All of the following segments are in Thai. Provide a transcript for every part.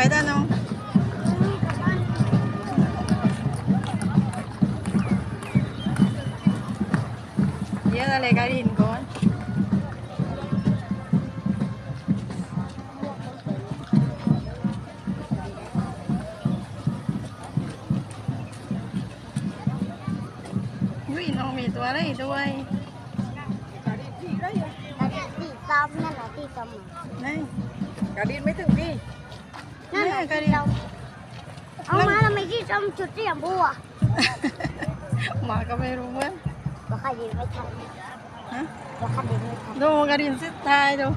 白蛋哦。Giờ là lấy cái điện con. ui, nó mì tua đấy đuôi. Cá đi tôm nên là đi tôm. Này, cá đi mới thử đi. นั่นแหละที่ซ้ำอะนี่กระดินไม่ถึงพี่นั่นแหละแม่ก็ที่ดิซ้ำเอามาทำไมที่ซ้ำชุดสีชมพูอะหมาก็ไม่รู้เหมือนว่าใครดินไม่ทันฮะว่าใครดินไม่ทันดูกระดินสิตายดู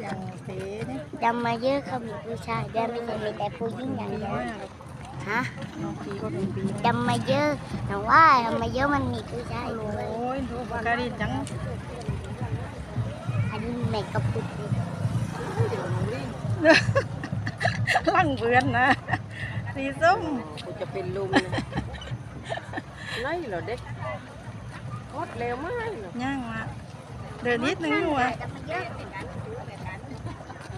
อย่างเสีนี่ดำมาเยอะเขามีผู้ชายแดงไม่เคยมีแต่ผู้หญิงอย่างปีเดียว มาก ฮะ น้องปีก็เป็นปี ดำมาเยอะแต่ว่าดำมาเยอะมันมีผู้ชาย โอ้ ด้วย ยดูกระดินจัง อันนี้แม่กับปุกเลย ลั่งเพื่อนนะสีส้ม กูจะเป็นลุมไล่เหรอเด็กโคตรเร็วมากเหรอย่าง มาเดินนิดนึงอยู่อ่ะ ดำมาเยอะ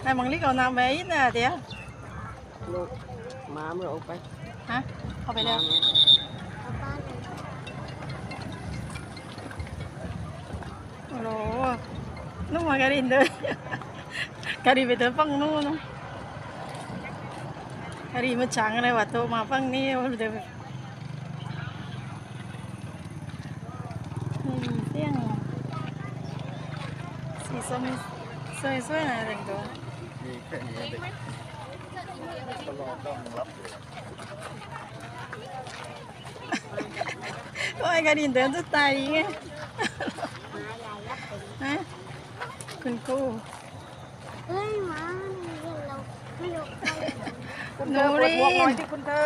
ให้มังลิกเอาน้ำไปอีกนะเดี๋ยว ลูก หมามันออกไปฮะเข้าไปแล้วเอาบ้านเลยโอ้โหนู่นมากระดินเดินกระดินไปเดินฝั่งนู้นนะกระดินมันช้างอะไรวะโตมาฝั่งนี้มันเดินไปไม่มีเสียงสีส้มสวยๆนะแต่งตัวมีแค่นี้เด็ กก็รอต้องรับอยู่โอ้ยกระดินเดินจะตายไงมาใหญ่รับเป็นฮะคุณครูเฮ้ยหมาเราไม่ยกไป คุณเธอปวดหัวหน่อยที่คุณเธอ